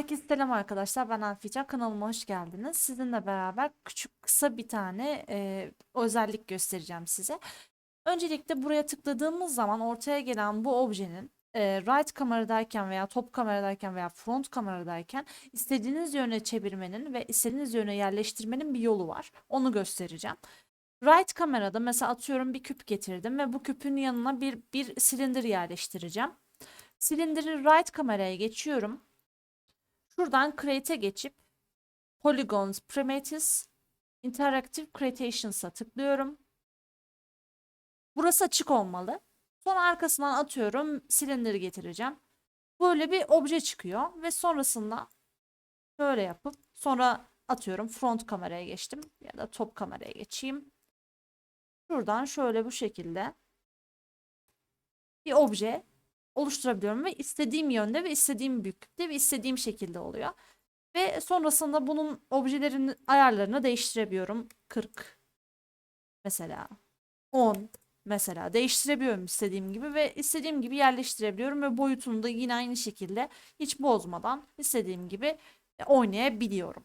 Herkese selam arkadaşlar. Ben Alfican. Kanalıma hoş geldiniz. Sizinle beraber küçük kısa bir tane e, özellik göstereceğim size. Öncelikle buraya tıkladığımız zaman ortaya gelen bu objenin e, right kameradayken veya top kameradayken veya front kameradayken istediğiniz yöne çevirmenin ve istediğiniz yöne yerleştirmenin bir yolu var. Onu göstereceğim. Right kamerada mesela atıyorum bir küp getirdim ve bu küpün yanına bir bir silindir yerleştireceğim. Silindiri right kameraya geçiyorum. Şuradan Create'e geçip Polygons Primitives Interactive Creations'a tıklıyorum. Burası açık olmalı. Sonra arkasından atıyorum silindiri getireceğim. Böyle bir obje çıkıyor ve sonrasında böyle yapıp sonra atıyorum front kameraya geçtim ya da top kameraya geçeyim. Şuradan şöyle bu şekilde bir obje oluşturabiliyorum ve istediğim yönde ve istediğim büyüklükte ve istediğim şekilde oluyor. Ve sonrasında bunun objelerin ayarlarını değiştirebiliyorum. 40 mesela 10 mesela değiştirebiliyorum istediğim gibi ve istediğim gibi yerleştirebiliyorum ve boyutunu da yine aynı şekilde hiç bozmadan istediğim gibi oynayabiliyorum.